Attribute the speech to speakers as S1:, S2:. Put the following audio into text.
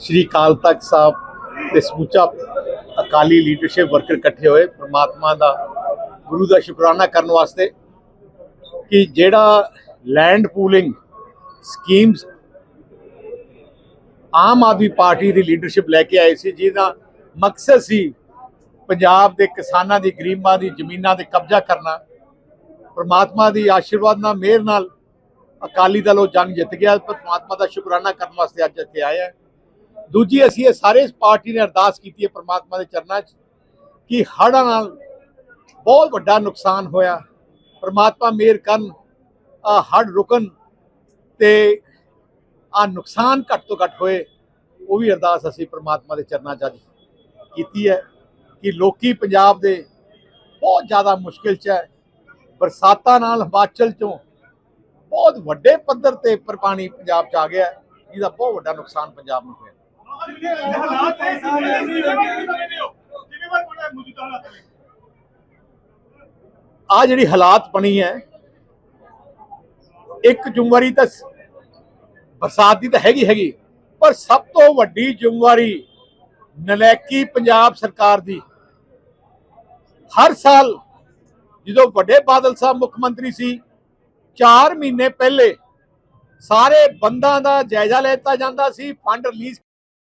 S1: ਸ਼੍ਰੀ ਅਕਾਲ ਤਖਤ ਸਾਹਿਬ ਤੇ ਸਮੁੱਚਾ Akali leadership worker ਇਕੱਠੇ ਹੋਏ ਪ੍ਰਮਾਤਮਾ ਦਾ, ਗੁਰੂ ਦਾ ਸ਼ੁਕਰਾਨਾ ਕਰਨ ਵਾਸਤੇ ਕਿ ਜਿਹੜਾ land pooling schemes Aam Aadmi party ਦੀ ਲੀਡਰਸ਼ਿਪ ਲੈ ਕੇ ਆਏ ਸੀ, ਜਿਹਦਾ ਮਕਸਦ ਸੀ ਪੰਜਾਬ ਦੇ ਕਿਸਾਨਾਂ ਦੀ, ਗਰੀਬਾਂ ਦੀ, ਜ਼ਮੀਨਾਂ ਤੇ ਕਬਜ਼ਾ ਕਰਨਾ, ਪ੍ਰਮਾਤਮਾ ਦੀ ਆਸ਼ੀਰਵਾਦ ਨਾਲ, ਮਿਹਰ ਨਾਲ ਅਕਾਲੀ ਦਲ ਉਹ ਜੰਗ ਜਿੱਤ ਗਿਆ ਪਰਮਾਤਮਾ ਦਾ ਸ਼ੁਕਰਾਨਾ ਕਰਨ ਵਾਸਤੇ ਅੱਜ ਇੱਥੇ ਆਇਆ ਦੂਜੀ ਅਸੀਂ ਇਹ ਸਾਰੇ ਪਾਰਟੀ ਨੇ ਅਰਦਾਸ ਕੀਤੀ ਹੈ ਪ੍ਰਮਾਤਮਾ ਦੇ ਚਰਨਾਂ 'ਚ ਕਿ ਹੜ੍ਹਾਂ ਨਾਲ ਬਹੁਤ ਵੱਡਾ ਨੁਕਸਾਨ ਹੋਇਆ। ਪ੍ਰਮਾਤਮਾ ਮਿਹਰ ਕਰਨ, ਆ ਹੜ੍ਹ ਰੁਕਣ ਤੇ ਆ ਨੁਕਸਾਨ ਘੱਟ ਤੋਂ ਘੱਟ ਹੋਏ, ਉਹ ਵੀ ਅਰਦਾਸ ਅਸੀਂ ਪ੍ਰਮਾਤਮਾ ਦੇ ਚਰਨਾਂ 'ਚ ਅੱਜ ਕੀਤੀ ਹੈ ਕਿ ਲੋਕੀ ਪੰਜਾਬ ਦੇ ਬਹੁਤ ਜ਼ਿਆਦਾ ਮੁਸ਼ਕਿਲ 'ਚ ਹੈ। ਬਰਸਾਤਾਂ ਨਾਲ ਹਿਮਾਚਲ 'ਚੋਂ ਬਹੁਤ ਵੱਡੇ ਪੱਧਰ ਤੇ ਪਰ ਪਾਣੀ ਪੰਜਾਬ 'ਚ ਆ ਗਿਆ ਇਹਦਾ ਬਹੁਤ ਵੱਡਾ ਨੁਕਸਾਨ ਪੰਜਾਬ ਨੂੰ ਹੋਇਆ।
S2: ਹਾਲਾਤ ਐਸੇ ਨੇ ਜ਼ਿੰਮੇਵਾਰ ਕੋਣ ਹੈ ਮੌਜੂਦਾ ਹਾਲਾਤ ਵਿੱਚ
S1: ਆ ਜਿਹੜੀ ਹਾਲਾਤ ਬਣੀ ਹੈ, ਇੱਕ ਜ਼ਿੰਮੇਵਾਰੀ ਤਾਂ ਬਰਸਾਤ ਦੀ ਤਾਂ ਹੈਗੀ ਹੈਗੀ, ਪਰ ਸਭ ਤੋਂ ਵੱਡੀ ਜ਼ਿੰਮੇਵਾਰੀ ਨਲੈਕੀ ਪੰਜਾਬ ਸਰਕਾਰ ਦੀ। ਹਰ ਸਾਲ ਜਦੋਂ ਵੱਡੇ ਬਾਦਲ ਸਾਹਿਬ ਮੁੱਖ ਮੰਤਰੀ ਸੀ 4 ਮਹੀਨੇ ਪਹਿਲੇ ਸਾਰੇ ਬੰਦਾਂ ਦਾ ਜਾਇਜ਼ਾ ਲੈਤਾ ਜਾਂਦਾ ਸੀ, ਫੰਡ ਰਿਲੀਜ਼